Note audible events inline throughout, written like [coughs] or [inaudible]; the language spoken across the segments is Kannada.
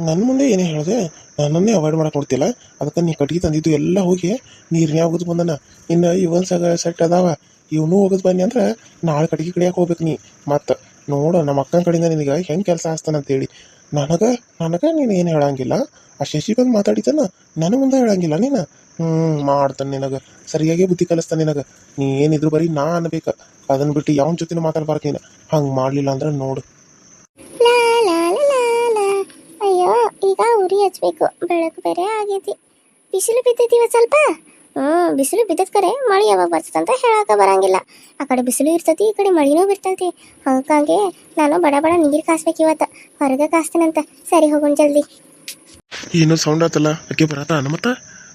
ನನ್ನ ಮುಂದೆ ಏನೇ ಹೇಳಿದೆ ನನ್ನನ್ನೇ ಅವಾಯ್ಡ್ ಮಾಡಕ್ಕೆ ಕೊಡ್ತಿಲ್ಲ ಅದಕ್ಕೆ ನೀ ಕಟ್ಗೆ ತಂದಿದ್ದು ಎಲ್ಲ ಹೋಗಿ ನೀರ್ನ್ಯಾಗ ಹೋಗೋದು ಬಂದನ. ಇನ್ನು ಇವನ್ ಸಗ ಸೆಟ್ ಅದಾವ. ಇವನು ಹೋಗೋದು ಬನ್ನಿ ಅಂದ್ರೆ ನಾಳೆ ಕಟ್ಗೆ ಕಡಿಯಕ್ಕೆ ಹೋಗ್ಬೇಕು ನೀ. ಮತ್ತೆ ನೋಡು ನಮ್ಮ ಅಕ್ಕನ ಕಡೆಯಿಂದ ನಿನಗೆ ಹೆಂಗೆ ಕೆಲಸ ಅಂತೇಳಿ. ನನಗೆ ನನಗೆ ನೀನು ಏನು ಹೇಳಂಗಿಲ್ಲ. ಆ ಶಶಿಗಂದು ಮಾತಾಡಿತಾನ ನನ್ನ ಮುಂದೆ ಹೇಳಂಗಿಲ್ಲ ನೀನು. ಹ್ಞೂ ಮಾಡ್ತಾನೆ ನಿನಗೆ. ಸರಿಯಾಗಿ ಬುದ್ಧಿ ಕಲಿಸ್ತಾನೆ ನಿನಗೆ. ನೀ ಏನಿದ್ರು ಬರೀ ನಾ ಅನ್ಬೇಕು. ಅದನ್ನು ಬಿಟ್ಟು ಯಾವ ಜೊತೆ ಮಾತಾಡ್ಬಾರ್ದು ನೀನು. ಹಂಗೆ ಮಾಡಲಿಲ್ಲ ಅಂದ್ರೆ ನೋಡು. ಈಗ ಉರಿ ಹಚ್ಬೇಕು. ಬೆಳಕು ಬೇರೆ ಆಗೈತಿ. ಬಿಸಿಲು ಬಿದ್ದೈತಿ ಇವತ್ತು ಸ್ವಲ್ಪ? ಹ್ಮ್, ಬಿಸಿಲು ಬಿದ್ದದ ಕರೆ. ಮಳೆ ಯಾವಾಗ ಬರ್ತದಂತ ಹೇಳಕ ಬರಂಗಿಲ್ಲ. ಆ ಕಡೆ ಬಿಸಿಲು ಇರ್ತೈತಿ, ಈ ಕಡೆ ಮಳಿನೂ ಬಿರ್ತೈತಿ. ಹಂಗಾಗಿ ನಾನು ಬಡ ಬಡ ನೀರು ಕಾಸ್ಬೇಕು ಇವತ್ತು. ಹೊರಗೆ ಕಾಸ್ತೀನಂತ. ಸರಿ ಹೋಗೋಣ ಜಲ್ದಿ. ಏನೋ ಸೌಂಡ್ ಆತಲ್ಲ? ಅಕ್ಕಿ ಬರತ್ತ? ಮತ್ತ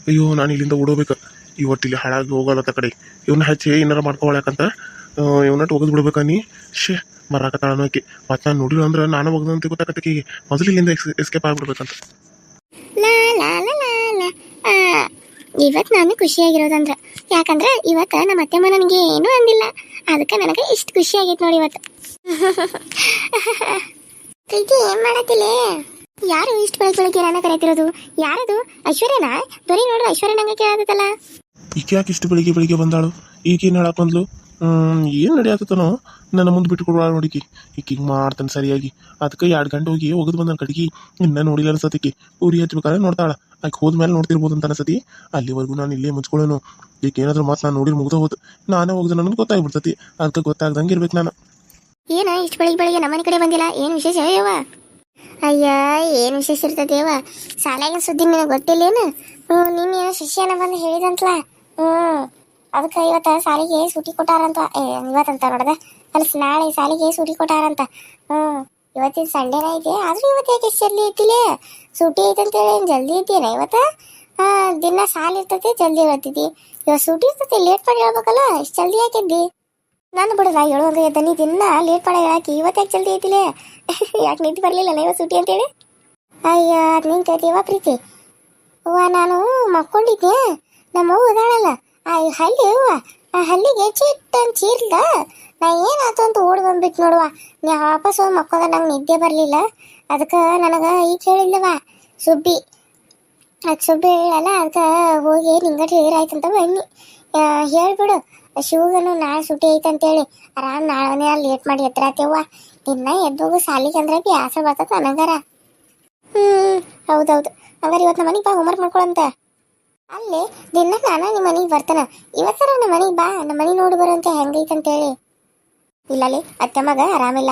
ಅಯ್ಯೋ, ನಾನು ಇಲ್ಲಿಂದ ಓಡೋಬೇಕು ಇವತ್ತಿಲ್ಲಿ ಹಾಳಾಗಿ ಹೋಗಲ್ಲ ಕಡೆ. ಇವನ್ನ ಹಚ್ಚಿ ಏನಾರ ಮಾಡ್ಕೊಳಕಂತ ಇವನ್ನ ಒಗದ್ ಬಿಡ್ಬೇಕ ನೀ? ಶೇ ಬರಾಕತ್ತಾಳನು ಆಕಿ ಮತ್ತೆ ನಾನು ನೋಡಿಲ್ಲ ಅಂದ್ರೆ ನಾನು ಹೋಗದಂತ ಗೊತ್ತಾಗತ್ತೆ ಈಗ ಮೊದಲು ಇಲ್ಲಿಂದ ಎಸ್ಕೇಪ್ ಆಗ್ಬಿಡ್ಬೇಕಂತ. ಲಾ ಲಾ ಲಾ ಲಾ ಲಾ. ಆ, ಇವತ್ತು ನಾನು ಖುಷಿಯಾಗಿರೋದಂದ್ರ ಯಾಕಂದ್ರೆ ಇವತ್ತ ನಮ್ಮ ಅತ್ತೆಮ್ಮ ನನಗೆ ಏನೂ ಅಂದಿಲ್ಲ. ಅದಕ್ಕೆ ನನಗೆ ಇಷ್ಟು ಖುಷಿ ಆಗೈತೆ ನೋಡಿ ಇವತ್ತು. [laughs] ಪ್ರೀತಿ ಏನ್ ಮಾಡತ್ತಿಲ್ಲ ಯಾರು ಇಷ್ಟು ಬೆಳಗ್ಗೆ ಬೆಳಗ್ಗೆ ನನ್ನ ಕರೆತಿರೋದು? ಯಾರದು? ಐಶ್ವರ್ಯನಾ? ಬರೀ ನೋಡ್ರಿ ಐಶ್ವರ್ಯ ನಂಗೆ ಕೇಳತ್ತಲ್ಲ. ಈಕೆ ಯಾಕೆ ಇಷ್ಟು ಬೆಳಿಗ್ಗೆ ಬೆಳಿಗ್ಗೆ ಬಂದಾಳು? ಈಕೆ ಏನ್ ಹೇಳಕ್ ಬಂದ್ಲು? ಏನು ನಡೆಯತ್ತನೋ ನನ್ನ ಮುಂದೆ ಬಿಟ್ಟು ಕೊಡುವ ನೋಡಿಕಿ. ಈಗ ಹಿಂಗೆ ಮಾಡ್ತಾನೆ ಸರಿಯಾಗಿ. ಅದಕ್ಕೆ ಎರಡು ಗಂಟೆ ಹೋಗಿ ಒಗದು ಬಂದ ಕಡೆಗೆ ಇನ್ನ ನೋಡಿಲ್ಲ ಅನ್ಸತಿಕಿ ಉರಿ ಹಚ್ಬೇಕಾದ್ರೆ ನೋಡ್ತಾಳ. ಆಕೆ ಹೋದ್ಮೇಲೆ ನೋಡ್ತಿರ್ಬೋದು ಅಂತ ಅನ್ಸತಿ ಅಲ್ಲಿವರೆಗೂ ನಾನು ಇಲ್ಲೇ ಮುಚ್ಕೊಳ್ಳೋನು. ಈಗ ಏನಾದ್ರು ಮಾತು ನಾನು ನೋಡಿರ್ ಮುಗ್ದ ಹೋದ್ ನಾನೇ ಹೋಗ್ದು ನನಗೆ ಗೊತ್ತಾಗ್ಬಿಡ್ತತಿ. ಅದಕ್ಕೆ ಗೊತ್ತಾಗ್ದಂಗೆ ಇರ್ಬೇಕು ನಾನು. ಏನ, ಇಷ್ಟು ಬೆಳಿಗ್ಗೆ ಬೆಳಿಗ್ಗೆ ನಮ್ಮನೆ ಕಡೆ ಬಂದಿಲ್ಲ? ಏನು ವಿಶೇಷ ಅಯ್ಯ, ಏನು ವಿಶೇಷ ಇರ್ತದೇವ ಸಾಲಾಗಿನ ಸುದ್ದಿ ನಿನಗೆ ಗೊತ್ತಿಲ್ಲೇನು? ಹ್ಞೂ ಏನೋ ಶಿಷ್ಯನ ಬಂದು ಹೇಳಿದಂತಲ್ಲ ಹ್ಞೂ ಅದಕ್ಕೆ ಇವತ್ತು ಸಾಲಿಗೆ ಸೂಟಿ ಕೊಟ್ಟಾರಂತ. ಏ, ಇವತ್ತಂತ ನೋಡದ. ಅಲ್ಲಿ ನಾಳೆ ಸಾಲಿಗೆ ಸೂಟಿ ಕೊಟ್ಟಾರಂತ. ಹ್ಞೂ, ಇವತ್ತಿನ ಸಂಡೇನ ಐತಿ. ಆದ್ರೂ ಇವತ್ತು ಯಾಕೆ ಎಷ್ಟು ಜಲ್ದಿ ಐತಿಲೇ ಸೂಟಿ ಐತೆ ಅಂತೇಳಿ ಏನು ಜಲ್ದಿ ಐತಿನ ಇವತ್ತು? ಹಾಂ, ದಿನ ಸಾಲಿ ಇರ್ತೈತಿ, ಜಲ್ದಿ ಹೇಳ್ತಿದ್ದಿ ಇವತ್ತು ಸೂಟಿ ಇರ್ತೈತಿ, ಲೇಟ್ ಮಾಡಿ ಹೇಳ್ಬೇಕಲ್ಲ, ಇಷ್ಟು ಜಲ್ದಿ ಯಾಕಿದ್ದಿ ನಾನು ಬಿಡಲ್ಲ ಇದ್ದ ಎದ್ದನಿ ದಿನ ಲೇಟ್ ಮಾಡಿ ಹೇಳಾಕಿ ಇವತ್ತು ಯಾಕೆ ಜಲ್ದಿ ಐತಿಲೆ ಯಾಕೆ ನಿದ್ದೆ ಬರಲಿಲ್ಲ ಇವತ್ತು ಸೂಟಿ ಅಂತೇಳಿ? ಅಯ್ಯ, ಅದು ನಿಂತೈತಿವ ಪ್ರೀತಿ. ಅವ್ವ, ನಾನು ಮಕ್ಕೊಂಡಿದ್ದೆ ನಮ್ಮ ಉದಾಳಲ್ಲ. ಈ ಹಲ್ಲಿ. ಹಲ್ಲಿಗೆ ಚಿಟ್ಟ ಅಂತ ಚೀರ್ದ ನಾ ಏನಾಯ್ತು ಅಂತ ಓಡಿ ಬಂದ್ಬಿಟ್ಟು ನೋಡುವ. ನೀ ವಾಪಸ್ ಹೋಗಿ ಮಕ್ಕೋದ ನಂಗೆ ನಿದ್ದೆ ಬರಲಿಲ್ಲ. ಅದಕ್ಕೆ ನನಗೆ ಈಗ ಹೇಳಿಲ್ಲವ ಸುಬ್ಬಿ. ಅದು ಸುಬ್ಬಿ ಹೇಳಲ್ಲ, ಅದಕ್ಕೆ ಹೋಗಿ ನಿಂಗಟ್ಟು ಏರಾಯ್ತಂತ ಬನ್ನಿ. ಹೇಳ್ಬಿಡು. ಶಿವಗನು ನಾಳೆ ಸುಟಿ ಐತೆ ಅಂತೇಳಿ ಆರಾಮ್ ನಾಳೆ ಲೇಟ್ ಮಾಡಿ ಎತ್ತರಾತೇವ್ವ ನಿನ್ನ ಎದ್ದೋಗು ಸಾಲಿಗೆ ಅಂದ್ರೆ ಬಿ ಆಸೆ ಬರ್ತದ ನನಗರ. ಹ್ಞೂ ಹೌದೌದು. ಹಂಗಾರೆ ಇವತ್ತು ನಮ್ಮ ಮನೆಗೆ ಬಾ, ಹೋಮ್ವರ್ಕ್ ಮಾಡ್ಕೊಳಂತ. ಅಲ್ಲಿ, ದಿನ ನಾನು ನಿಮ್ಮ ಮನೆಗೆ ಬರ್ತಾನ. ಇವತ್ತರ ನಮ್ಮ ಮನೆಗೆ ಬಾ ನಮ್ಮ ಮನೆ ನೋಡಿ ಬರೋಂತ ಹೆಂಗೈತೆ ಅಂತೇಳಿ ಇಲ್ಲಲ್ಲಿ ಮಗ ಆರಾಮಿಲ್ಲ.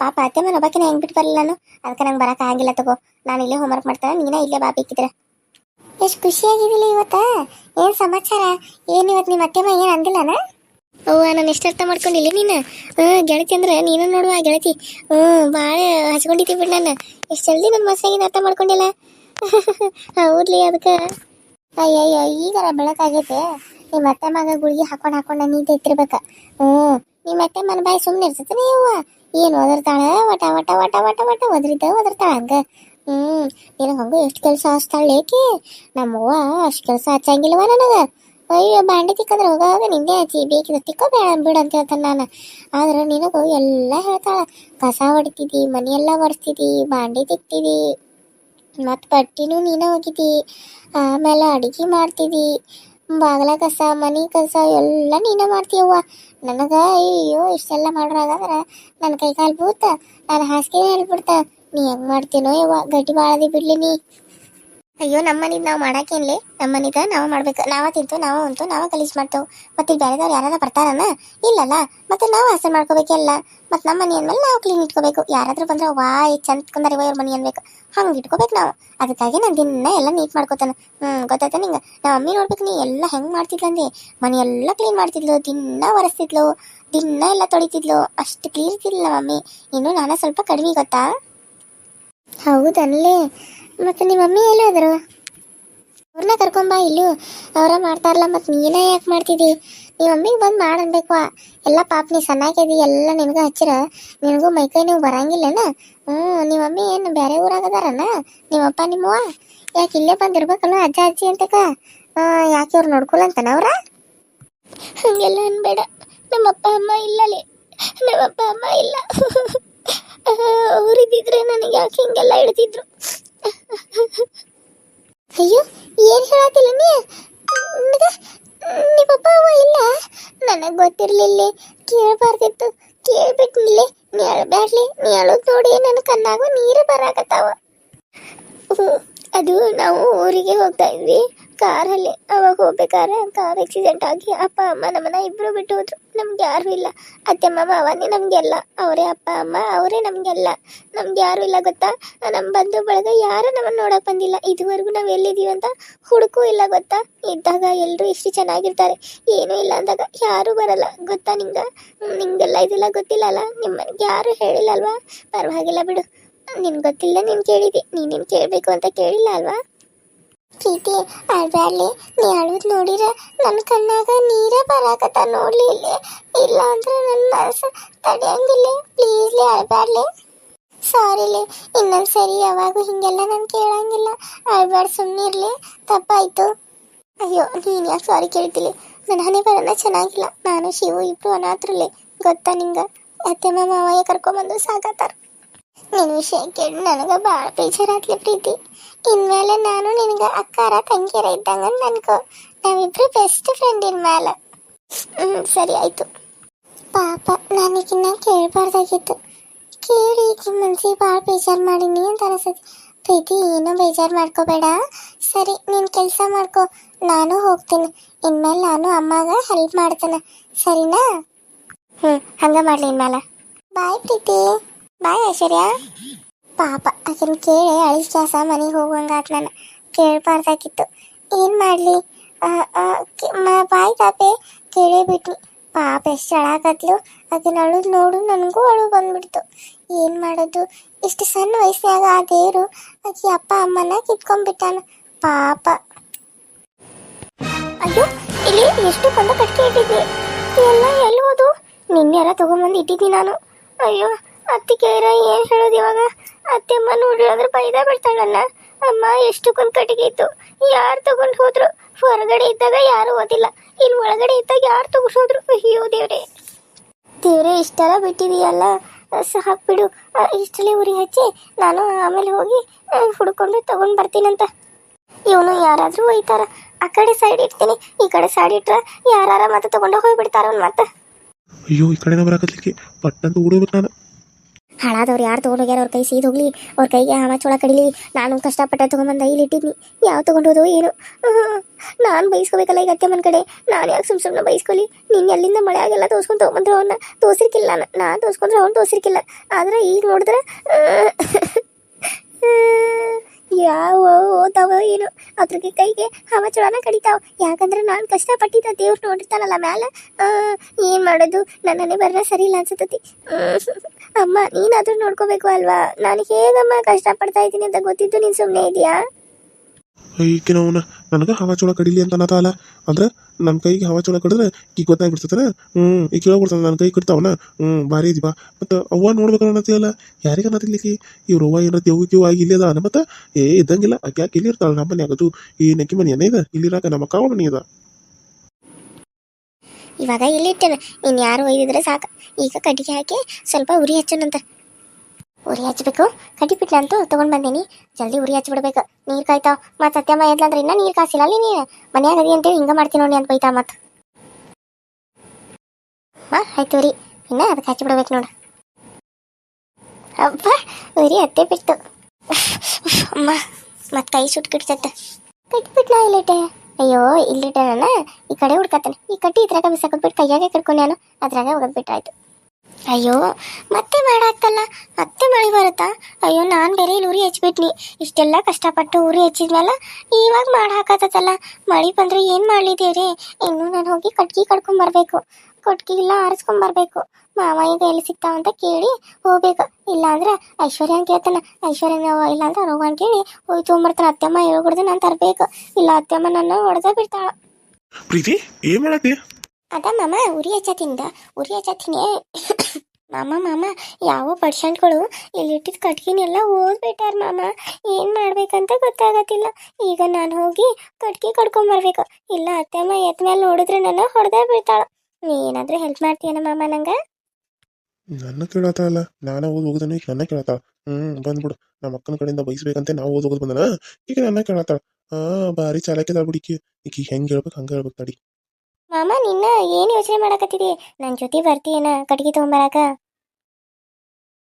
ಪಾಪ ಅತ್ತೆಮ್ಮನ ಒಬ್ಬಾಕಿನ ಹೆಂಗ್ ಬಿಟ್ಟು ಬರಲಿಲ್ಲ ನಾನು ಅದಕ್ಕೆ ನಂಗೆ ಬರಕ್ಕೆ ಆಗಿಲ್ಲ ತಗೋ. ನಾನು ಇಲ್ಲೇ ಹೋಮ್ವರ್ಕ್ ಮಾಡ್ತಾನೆ, ನೀನ ಇಲ್ಲೇ ಬಾ ಬೇಕಿದ್ರೆ. ಎಷ್ಟು ಖುಷಿಯಾಗಿದ್ದಿಲ್ಲ ಇವತ್ತ? ಏನು ಸಮಾಚಾರ? ಏನು ಇವತ್ತು ನಿಮ್ಮ ಅತ್ತೆಮ್ಮ ಏನು ಅಂದಿಲ್ಲನ? ಓ ನಾನು ಎಷ್ಟು ಅರ್ಥ ಮಾಡ್ಕೊಂಡಿಲ್ಲ ನೀನು? ಹ್ಞೂ ಗೆಳತಿ ಅಂದ್ರೆ ನೀನು ನೋಡುವ ಗೆಳತಿ. ಹ್ಞೂ ಭಾಳ ಹಚ್ಕೊಂಡಿದ್ದೀವಿ ಬಿಡು ನಾನು. ಎಷ್ಟು ಜಲ್ದಿ ನನ್ನ ಮಸಾಗಿನ ಅರ್ಥ ಮಾಡ್ಕೊಂಡಿಲ್ಲ? [laughs] ಹೌದ್ಲಿ, ಅದಕ್ಕೆ. ಅಯ್ಯಯ್ಯ, ಈಗಾರ ಬೆಳಕಾಗೈತೆ. ನಿಮ್ಮ ಅತ್ತೆ ಮಗ ಗುಳಿಗೆ ಹಾಕೊಂಡು ಹಾಕೊಂಡು ನಾನು ನೀಟ್ ಎತ್ತಿರ್ಬೇಕ. ಹ್ಞೂ, ನಿಮ್ಮ ಅತ್ತೆ ಮನ ಬಾಯಿ ಸುಮ್ಮನೆ ಇರ್ತೈತೆ ನೀವು ಏನು ಒದರ್ತಾಳ? ವಟ ವಟ ವಟ ವಟ ವಟ, ಒದರಿದ್ದ, ಒದರ್ತಾಳ ಹಂಗೆ? ಹ್ಞೂ, ನಿನಗೆ ಹಂಗೆ ಎಷ್ಟು ಕೆಲಸ ಹಚ್ತಾಳೆ ಏಕೆ? ನಮ್ಮವ್ವ ಅಷ್ಟು ಕೆಲಸ ಹಚ್ಚಂಗಿಲ್ವ ನನಗೆ. ಅಯ್ಯೋ, ಬಾಂಡೆ ತಿಕ್ಕಂದ್ರೆ ಹೋಗಾಗ ನಿಂದೆ ಹಚ್ಚಿ, ಬೇಕಿದ್ರೆ ತಿಕ್ಕೋ ಬೇಡ ಬಿಡು ಅಂತ ಹೇಳ್ತಾನೆ ನಾನು. ಆದ್ರೆ ನಿನಗೂ ಎಲ್ಲ ಹೇಳ್ತಾಳ. ಕಸ ಹೊಡಿತಿದ್ದಿ ಮನೆಯೆಲ್ಲ ಒರೆಸ್ತಿದ್ದಿ ಬಾಂಡೆ ತಿಕ್ತಿದಿ. ಮತ್ತು ಬಟ್ಟಿನೂ ನೀನೇ ಹೋಗಿದ್ದಿ ಆಮೇಲೆ ಅಡಿಗೆ ಮಾಡ್ತಿದ್ದಿ ಬಾಗಲ ಕಸ, ಮನೆ ಕಸ ಎಲ್ಲ ನೀನೇ ಮಾಡ್ತೀಯವ್ವ ನನಗೆ ಅಯ್ಯೋ ಇಷ್ಟೆಲ್ಲ ಮಾಡೋರಾಗಂದ್ರೆ ನನ್ನ ಕೈ ಕಾಲು ಬೂತ, ನಾನು ಹಾಸಿಗೆ ಹೇಳ್ಬಿಡ್ತ. ನೀ ಹೆಂಗ್ ಮಾಡ್ತೀನೋ ಯವ್ವ ಗಟ್ಟಿ ಬಾಳದಿ ಬಿಡ್ಲಿ ನೀ. ಅಯ್ಯೋ ನಮ್ಮ ಮನಿದ್ ನಾವು ಮಾಡಾಕೇನ್ಲಿ ನಮ್ಮನಿದ ನಾವು ಮಾಡ್ಬೇಕು. ನಾವ ತಿಂತು, ನಾವ ಉಂಟು ನಾವ ಗಲೀಜ್ ಮಾಡ್ತೇವೆ. ಮತ್ತೆ ಬೇರೆದವ್ರು ಯಾರಾರ ಬರ್ತಾರನ? ಇಲ್ಲಲ್ಲ. ಮತ್ತೆ ನಾವು ಆಸೆ ಮಾಡ್ಕೋಬೇಕೆಲ್ಲ ಮತ್ತೆ ನಮ್ಮ ಮನಿ ಅಂದ್ಮೇಲೆ ನಾವು ಕ್ಲೀನ್ ಇಟ್ಕೋಬೇಕು. ಯಾರಾದ್ರೂ ಬಂದ್ರೆ ವಾ ಚಂದ ಕುಂದಾರ ಇವ್ರ ಮನೆ ಅನ್ಬೇಕು. ಹಂಗೆ ಇಟ್ಕೋಬೇಕು ನಾವು. ಅದಕ್ಕಾಗಿ ನಾನು ದಿನ ಎಲ್ಲ ನೀಟ್ ಮಾಡ್ಕೋತಾನೆ. ಹ್ಮ್, ಗೊತ್ತಾಯ್ತಾ ನಿಂಗೆ? ನಮ್ಮ ಮಮ್ಮಿ ನೋಡ್ಬೇಕು, ನೀ ಎಲ್ಲ ಹೆಂಗ್ ಮಾಡ್ತಿದ್ಲಂದೆ? ಮನೆ ಎಲ್ಲ ಕ್ಲೀನ್ ಮಾಡ್ತಿದ್ಲು, ದಿನ ಒರೆಸ್ತಿದ್ಲು, ದಿನ ಎಲ್ಲ ತೊಳಿತಿದ್ಲು. ಅಷ್ಟು ಕ್ಲೀನ್ ಇರ್ತಿದ್ಲು ನಮ್ಮ ಮಮ್ಮಿ. ಇನ್ನು ನಾನೇ ಸ್ವಲ್ಪ ಕಡಿಮೆ ಗೊತ್ತಾ? ಹೌದಲ್ಲೇ ಮತ್ತೆ ನಿಮ್ಮ ಮಮ್ಮಿ ಎಲ್ಲಿ ಹೋದ್ರು ಅವ್ರನ್ನ ಕರ್ಕೊಂಬಾ ಇಲ್ಲೂ ಅವರ ಮಾಡ್ತಾರಲ್ಲ, ಮತ್ತೆ ನೀನೇ ಯಾಕೆ ಮಾಡ್ತಿದ್ದಿ? ನಿಮ್ಮ ಮಮ್ಮಿಗೆ ಬಂದು ಮಾಡನ್ಬೇಕು. ಎಲ್ಲ ಪಾಪ ನೀ ಸಣ್ಣಾಕಿದಿ ಎಲ್ಲ ನಿನಗೂ ಹಚ್ಚಿರ. ನಿನಗೂ ಮೈಕೈ ನೀವು ಬರಂಗಿಲ್ಲನ? ಹ್ಞೂ ನಿಮ್ಮ ಮಮ್ಮಿ ಏನು ಬೇರೆ ಊರಾಗದಾರನ ನಿಮ್ಮಪ್ಪ, ನಿಮ್ಮವ್ವ? ಯಾಕೆ ಇಲ್ಲೇ ಬಂದಿರ್ಬೇಕಲ್ಲ, ಅಜ್ಜ, ಅಜ್ಜಿ ಅಂತಕ? ಯಾಕೆ ಅವ್ರು ನೋಡ್ಕೊಳಂತನ ಅವ್ರ? ಹಂಗೆಲ್ಲ ಅನ್ಬೇಡ. ನಮ್ಮಪ್ಪ, ಅಮ್ಮ ಇಲ್ಲಲೇ. ನಮ್ಮಪ್ಪ, ಅಮ್ಮ ಇಲ್ಲ. [laughs] ಅವರಿದ್ದಿದ್ರೆ ನನಗೆ ಯಾಕೆ ಹಿಂಗೆಲ್ಲ ಹೇಳ್ತಿದ್ರು? ಅಯ್ಯೋ, ಏನ್ ಹೇಳತ್ತಿಲ್ಲ ನೀ? ನಿಮ್ಮಪ್ಪ ಅವ ಇಲ್ಲ? ನನಗೆ ಗೊತ್ತಿರಲಿಲ್ಲ. ಕೇಳಬಾರ್ದಿತ್ತು. ಕೇಳ್ಬಿಟ್ನಿಲ್ಲಿ. ನೀ ಅಳಬ್ಯಾಡ್ಲಿ ನೀ ಅಳೋದು ನೋಡಿ ನನ್ನ ಕಣ್ಣಾಗ ನೀರು ಬರಾಕತ್ತಾವ. ಅದು ನಾವು ಊರಿಗೆ ಹೋಗ್ತಾ ಇದ್ವಿ. ಕಾರಲ್ಲಿ. ಅವಾಗ ಹೋಗ್ಬೇಕಾದ್ರೆ ಕಾರ್ ಆಕ್ಸಿಡೆಂಟ್ ಆಗಿ ಅಪ್ಪ, ಅಮ್ಮ, ನಮ್ಮನ್ನ ಇಬ್ರು ಬಿಟ್ಟು ಹೋದ್ರು. ನಮ್ಗೆ ಯಾರು ಇಲ್ಲ. ಅತ್ತೆ ಮಾವ ಅವನೇ ನಮ್ಗೆಲ್ಲ. ಅವರೇ ಅಪ್ಪ, ಅಮ್ಮ, ಅವರೇ ನಮ್ಗೆಲ್ಲ. ನಮ್ಗೆ ಯಾರು ಇಲ್ಲ ಗೊತ್ತಾ? ನಮ್ಮ ಬಂಧು ಬಳಗ ಯಾರು ನಮ್ಮನ್ನ ನೋಡಕ್ ಬಂದಿಲ್ಲ. ಇದುವರೆಗೂ ನಾವು ಎಲ್ಲಿದೀವಿ ಅಂತ ಹುಡುಕೂ ಇಲ್ಲ ಗೊತ್ತಾ? ಇದ್ದಾಗ ಎಲ್ಲರೂ ಇಷ್ಟು ಚೆನ್ನಾಗಿರ್ತಾರೆ. ಏನೂ ಇಲ್ಲ ಅಂದಾಗ ಯಾರು ಬರಲ್ಲ. ಗೊತ್ತಾ ನಿಂಗ? ನಿಂಗೆಲ್ಲ ಇದೆಲ್ಲ ಗೊತ್ತಿಲ್ಲ ಅಲ್ಲ? ನಿಮ್ಮನೆಗೆ ಯಾರು ಹೇಳಿಲ್ಲ ಅಲ್ವಾ? ಪರವಾಗಿಲ್ಲ ಬಿಡು. ನಿನ್ ಗೊತ್ತಿಲ್ಲ, ನೀನ್ ಕೇಳಿದೆ ನೀನ್ ಕೇಳ್ಬೇಕು ಅಂತ ಕೇಳಿಲ್ಲ ಅಲ್ವಾ? ಪ್ರೀತಿ, ಅಳ್ಬ್ಯಾಡ್ಲಿ, ನೀ ಅಳುದ್ ನೋಡಿರ ನನ್ನ ಕಣ್ಣಾಗ ನೀರೇ ಬರಾಕತ್ತ ನೋಡ್ಲಿ ಇಲ್ಲಿ. ಅಂದ್ರೆ ನನ್ನ ಮನಸ್ಸು ತಡೆಯಂಗಿಲ್ಲ. ಪ್ಲೀಸ್ಲಿ ಅಳ್ಬ್ಯಾಡ್ಲಿ. ಸಾರಿಲಿ ಇನ್ನೊಂದ್ಸರಿ ಯಾವಾಗೂ ಹಿಂಗೆಲ್ಲ ನಾನು ಕೇಳಂಗಿಲ್ಲ. ಅಳ್ಬ್ಯಾಡ ಸುಮ್ಮನಿರ್ಲಿ ತಪ್ಪಾಯ್ತು. ಅಯ್ಯೋ, ನೀನ್ ಯಾಕೆ ಸಾರಿ ಕೇಳ್ತಿಲಿ ನನ್ನ ಹನಿ ಬರೋಣ ಚೆನ್ನಾಗಿಲ್ಲ. ನಾನು, ಶಿವು ಇಬ್ರು ಅನಾಥರಲ್ಲಿ ಗೊತ್ತಾ ನಿಂಗ? ಅತ್ತೆ ಮಾವಯ್ಯ ಕರ್ಕೊಂಬಂದು ಸಾಕಾತಾರ. ನಿನ್ನ ವಿಷಯ ಕೇಳಿ ನನಗೆ ಭಾಳ ಬೇಜಾರಾತ್ಲಿ ಪ್ರೀತಿ. ಇನ್ಮೇಲೆ ನಾನು ನಿನಗೆ ಅಕ್ಕಾರ, ತಂಗಿಯರ ಇದ್ದಂಗ ಅನ್ಕೋ ನಾವಿಬ್ರು ಬೆಸ್ಟ್ ಫ್ರೆಂಡ್ ಇನ್ಮೇಲೆ ಹ್ಞೂ ಸರಿ, ಆಯಿತು. ಪಾಪ, ನನಗಿನ್ನ ಕೇಳಬಾರ್ದಾಗಿತ್ತು. ಕೇಳಿ ನಿಮ್ಮ ಮನ್ಸಿಗೆ ಭಾಳ ಬೇಜಾರು ಮಾಡೀನಿ ಅಂತ ಅನಿಸುತ್ತೆ. ಪ್ರೀತಿ, ಏನೂ ಬೇಜಾರು ಮಾಡ್ಕೋಬೇಡ. ಸರಿ, ನೀನು ಕೆಲಸ ಮಾಡ್ಕೋ. ನಾನು ಹೋಗ್ತೀನಿ. ಇನ್ಮೇಲೆ ನಾನು ಅಮ್ಮಗೆ ಹೆಲ್ಪ್ ಮಾಡ್ತೇನೆ. ಸರಿನಾ? ಹ್ಞೂ ಹಂಗೆ ಮಾಡಲಿ ಇನ್ಮೇಲೆ ಬಾಯ್ ಪ್ರೀತಿ. ಬಾಯ್ ಐಶ್ವರ್ಯ. ಪಾಪ ಅದನ್ನ ಕೇಳಿ ಅಳಿಸ್ ಮನೆಗೆ ಹೋಗುವಂಗಾತ್ ನಾನು. ಕೇಳಬಾರ್ದಾಗಿತ್ತು. ಏನು ಮಾಡಲಿ? ಬಾಯ್ ತಾಪೆ ಕೇಳೇ ಬಿಟ್ನಿ ಪಾಪ ಎಷ್ಟು ಅಳಾಕತ್ಲು ಅದನ್ನ ಅಳು ನೋಡು, ನನಗೂ ಅಳು ಬಂದ್ಬಿಡ್ತು. ಏನು ಮಾಡೋದು? ಇಷ್ಟು ಸಣ್ಣ ವಯಸ್ಸಿನಾಗ ಆ ದೇವರು ಅಪ್ಪ, ಅಮ್ಮನ ಕಿತ್ಕೊಂಡ್ಬಿಟ್ಟಾನ. ಪಾಪ. ಅಯ್ಯೋ, ಇಲ್ಲಿ ಎಷ್ಟು ಕೊಂಡ ಕಟ್ಕೆ ಇಟ್ಟಿದ್ದೆ? ಎಲ್ಲ ಎಲ್ಲೋದು ಹೋದು ನಿನ್ನೆಲ್ಲ ತಗೊಂಬಂದು ಇಟ್ಟಿದ್ದೀನಿ ನಾನು. ಅಯ್ಯೋ ಅತ್ತಿಗೆಯರ ಏನು ಹೇಳೋದು ಇವಾಗ? ಅತ್ತೆ ಅಮ್ಮ ನೋಡಿದ್ರೆ ಬೈದ ಬಿಡ್ತಾಳಲ್ಲ ಅಮ್ಮ ಎಷ್ಟಕ್ಕೊಂದು ಕಟ್ಟಿಗೆ ಇತ್ತು. ಯಾರು ತಗೊಂಡು ಹೋದ್ರು? ಹೊರಗಡೆ ಇದ್ದಾಗ ಯಾರು ಓದಿಲ್ಲ. ಇಲ್ಲಿ ಒಳಗಡೆ ಇದ್ದಾಗ ಯಾರು ತಗೊಂಡೋದ್ರು ಅಯ್ಯೋ ದೇವ್ರೆ. ದೇವ್ರೆ, ಇಷ್ಟೆಲ್ಲ ಬಿಟ್ಟಿದೀಯಲ್ಲ? ಸಾಕ್ಬಿಡು ಬಿಡು. ಇಷ್ಟಲ್ಲೇ ಉರಿ ಹಚ್ಚಿ ನಾನು ಆಮೇಲೆ ಹೋಗಿ ಹುಡ್ಕೊಂಡು ತಗೊಂಡು ಬರ್ತೀನಂತ. ಇವನು ಯಾರಾದ್ರೂ ಒಯ್ತಾರ. ಆ ಕಡೆ ಸೈಡ್ ಇಡ್ತೀನಿ. ಈ ಕಡೆ ಸೈಡ್ ಇಟ್ರ ಯಾರಾರ ಮತ್ತೆ ತಗೊಂಡು ಹೋಗ್ಬಿಡ್ತಾರ ಅವ್ನು ಮತ್ತೆ. ಅಯ್ಯೋ, ಈ ಕಡೆನ ಬರಾಕತ್ಲಿಕ್ಕೆ ಪಟ್ಟಂತ ಓಡೋಗ್ಬೇಕು ನಾನು ಹಾಳಾದವ್ರು ಯಾರು ತೊಗೊಂಡೋಗ್ಯಾರ ಅವ್ರ ಕೈ ಸೀದ್ ಹೋಗ್ಲಿ, ಅವ್ರ ಕೈಗೆ ಹಣ ಚೊಳ ಕಡಿಲಿ, ನಾನು ಕಷ್ಟಪಟ್ಟ ತೊಗೊಂಬಂದ ಇಲ್ಲಿ ಇಟ್ಟಿದ್ನಿ. ಯಾವ ತೊಗೊಂಡೋದು ಏನು. ನಾನು ಬೈಸ್ಕೋಬೇಕಲ್ಲ ಈಗ ಅತ್ತೆ ಮನ ಕಡೆ. ನಾನು ಯಾಕೆ ಸುಮ್ ಸುಮ್ಮನೆ ಬೈಸ್ಕೊಲಿ? ನೀನು ಎಲ್ಲಿಂದ ಮಳೆ ಆಗೆಲ್ಲ ತೋರ್ಸ್ಕೊಂಡು ತೊಗೊಂಬಂದ್ರೆ ಅವನ್ನ ತೋರ್ಸಿರ್ಕಿಲ್ಲ ನಾನು ತೋರ್ಸ್ಕೊಂಡ್ರೆ ಅವ್ನು ತೋರ್ಸಿರ್ಕಿಲ್ಲ. ಆದ್ರೆ ಈಗ ನೋಡಿದ್ರೆ ಯಾವ ಓತಾವ ಏನು. ಅದ್ರಿಗೆ ಕೈಗೆ ಹವ ಚೊಳನ ಕಡಿತಾವ. ಯಾಕಂದ್ರೆ ನಾನು ಕಷ್ಟಪಟ್ಟಿದ್ದ ದೇವ್ರು ನೋಡಿರ್ತಾನಲ್ಲ ಮ್ಯಾಲ. ಏನು ಮಾಡೋದು? ನನ್ನನ್ನೇ ಬರ್ರ ಸರಿ ಇಲ್ಲ ಅನ್ಸತತಿ ಅಮ್ಮ ನೀನಾದ್ರೂ ನೋಡ್ಕೋಬೇಕು ಅಲ್ವಾ? ನಾನು ಹೇಗಮ್ಮ ಕಷ್ಟಪಡ್ತಾ ಇದ್ದೀನಿ ಅಂತ ಗೊತ್ತಿದ್ದು ನೀನು ಸುಮ್ಮನೆ ಇದೆಯಾ? ಈಕಿನ ಅವನ ನನಗೆ ಹವಾ ಚೋಳ ಕಡಿಲಿ ಅಂತ ಅನ್ನತಾಲ ಅಂದ್ರೆ ನನ್ನ ಕೈಗೆ ಹವಾ ಚೋಳ ಕಡಿದ್ರೆ ಈಗ ಗೊತ್ತಾಗ್ಬಿಡ್ತದನ ಹ್ಞೂ ಈಗ ಕೇಳ್ಬಿಡ್ತಾನೆ ನನ್ನ ಕೈ ಕಟ್ತಾವನ ಹ್ಞೂ ಭಾರಿ ಬಾ ಮತ್ತು ಅವ್ವ ನೋಡ್ಬೇಕು ಅನ್ನತಿಲ್ಲ ಯಾರಿಗೆ ಅನ್ನತಿರ್ಲಿಕ್ಕೆ ಇವ್ರು ಅವ್ವ ಏನೋ ದೇವು ಕ್ಯೂ ಆಗಿ ಇಲ್ಲಿ ಅದ ಮತ್ತೆ? ಏ, ಇದ್ದಂಗಿಲ್ಲ. ಆಕೆ ಯಾಕೆ ಇಲ್ಲಿ ಇರ್ತಾಳೆ ನಮ್ಮ ಮನೆ ಆಗದು ಈ ನೆಕ್ಕಿ ಮನೆ ಏನೇ ಇದೆ? ಇಲ್ಲಿರಾಕ ನಮ್ಮ ಕಾವ ಮನೆ ಅದ ಇವಾಗ ಇಲ್ಲಿಟ್ಟೆನ ಇನ್ನು ಯಾರು ಒಯ್ದಿದ್ರೆ ಸಾಕು. ಈಗ ಕಟ್ಟಿಗೆ ಹಾಕಿ ಸ್ವಲ್ಪ ಉರಿ ಹಚ್ಚೋಣಂತ ಉರಿ ಹಚ್ಚಬೇಕು ಕಟ್ಟಿ ಅಂತೂ ತೊಗೊಂಡು ಬಂದೀನಿ. ಜಲ್ದಿ ಉರಿ ಹಚ್ಬಿಡ್ಬೇಕು. ನೀರ್ ಕಾಯ್ತಾವ. ಮತ್ತು ಸತ್ಯಮ್ಮ ಎದ್ಲಂದ್ರೆ ಇನ್ನ ನೀರ್ ಕಾಸಿಲ್ಲ. ಅಲ್ಲಿ ನೀ ಮನ್ಯಾಗ ಅದಿ ಅಂತೇಳಿ ಹಿಂಗೆ ಮಾಡ್ತೀನಿ ನೋಡಿ ಅಂತ ಬೈತಾ ಮತ್ತೆ. ಹಾ ಆಯ್ತು ಉರಿ. ಇನ್ನ ಅದಕ್ಕೆ ಹಚ್ಚಿಬಿಡ್ಬೇಕು ನೋಡು. ಅಬ್ಬ, ಉರಿ ಅತ್ತೆ ಬಿಟ್ಟು ಅಮ್ಮ, ಮತ್ತೆ ಕೈ ಸುಟ್ಟು ಕಟ್ಟಿ ಕಟ್ಬಿಟ್ನಾ ಇಲ್ಲಿಟ್ಟೆ ಅಯ್ಯೋ, ಇಲ್ಲಿಟ್ಟೆ ಈ ಕಡೆ ಹುಡ್ಕತ್ತಾನೆ. ಈ ಕಟ್ಟಿ ಇದ್ರಾಗ ಬಿಟ್ಟು ಕೈಯಾಗೆ ಕಟ್ಕೊಂಡು ನಾನು. ಅದ್ರಾಗ ಒಗದ್ಬಿಟ್ರಾಯ್ತು ಅಯ್ಯೋ, ಮತ್ತೆ ಮಾಡಾಕ್ತಲ್ಲ? ಮತ್ತೆ ಮಳೆ ಬರುತ್ತಾ? ಅಯ್ಯೋ, ನಾನು ಬೇರೆ ಇಲ್ಲಿ ಉರಿ ಹಚ್ಬಿಟ್ನಿ. ಇಷ್ಟೆಲ್ಲ ಕಷ್ಟಪಟ್ಟು ಉರಿ ಹಚ್ಚಿದ್ಮೇಲೆ ಇವಾಗ ಮಾಡಿ ಹಾಕತ್ತಲ್ಲ ಮಳೆ ಬಂದ್ರೆ ಏನು ಮಾಡಲಿದ್ದೀರಿ ಇನ್ನೂ ನಾನು ಹೋಗಿ ಕಟ್ಗೆ ಕಡ್ಕೊಂಬರ್ಬೇಕು ಕೊಟ್ಗೆ ಎಲ್ಲ ಆರಿಸ್ಕೊಂಬರ್ಬೇಕು ಮಾವ ಈಗ ಎಲ್ಲಿ ಸಿಗ್ತಾವ ಅಂತ ಕೇಳಿ ಹೋಗ್ಬೇಕು. ಇಲ್ಲಾಂದ್ರೆ ಐಶ್ವರ್ಯ ಅಂತ ಕೇಳ್ತಾನ ಐಶ್ವರ್ಯ ಇಲ್ಲ ಅಂತ ಕೇಳಿ ಹೋಗಿ ತೊಗೊಂಬರ್ತಾನೆ. ಅತ್ತೆಮ್ಮ ಹೇಳ್ಕೊಡ್ದು ನಾನು ತರಬೇಕು. ಇಲ್ಲ, ಅತ್ತೆಮ್ಮ ನನ್ನ ಹೊಡೆದ ಬಿಡ್ತಾಳ. ಪ್ರೀತಿ, ಏನ್ ಮಾಡತ್ತಿ ಅದ ಮಾಮ, ಉರಿ ಹಚ್ಚತಿಂದ. ಉರಿ ಹಚ್ಚತಿನೇ [coughs] ಮಾಮ ಮಾಮ, ಯಾವ ಪರ್ಸೆಂಟ್ಗಳು ಇಲ್ಲಿಟ್ಟಿದ ಕಟ್ಗಿನೆಲ್ಲ ಓದ್ಬಿಟ್ಟಾರ ಮಾಮ. ಏನು ಮಾಡ್ಬೇಕಂತ ಗೊತ್ತಾಗತ್ತಿಲ್ಲ. ಈಗ ನಾನು ಹೋಗಿ ಕಟ್ಗಿ ಕಡ್ಕೊಂಬರ್ಬೇಕು ಇಲ್ಲ ಅತ್ತೆಮ್ಮ ಎತ್ ಮೇಲೆ ನೋಡಿದ್ರೆ ನನ್ನ ಹೊಡೆದೇ ಬೀಳ್ತಾಳ. ಏನಾದ್ರೂ ಹೆಲ್ಪ್ ಮಾಡ್ತೀಯನ ಮಾಮ ನಂಗೆ? ನನ್ನ ಕೇಳತ್ತಾಳ ನಾನ ಓದ್ ಹೋಗುದನು ಈಗ ನನ್ನ ಕೇಳತ್ತಾಳ ಹ್ಮ್ ಬಂದ್ಬಿಡು ನಮ್ಮ ಅಕ್ಕನ ಕಡೆಯಿಂದ ಬಯಸ್ಬೇಕಂತ ನಾವು ಓದ್ ಹೋಗೋದು ಬಂದನ. ಈಗ ನನ್ನ ಕೇಳತ್ತಾಳ ಹಾ, ಭಾರಿ ಚಾಲಾಕಿದಾಳ ಬಿಡಿಕಿ ಈಗ ಹೆಂಗೆ ಹೇಳ್ಬೇಕು ಹಂಗ ಹೇಳ್ಬೇಕು ತಡಿ. ಮಾಮ ನಿನ್ನ ಏನು ಯೋಚನೆ ಮಾಡಕತ್ತಿದಿ? ನನ್ನ ಜೊತೆ ಬರ್ತೀಯೇನ? ಕಟ್ಗೆ ತೊಗೊಂಬರಾಕ?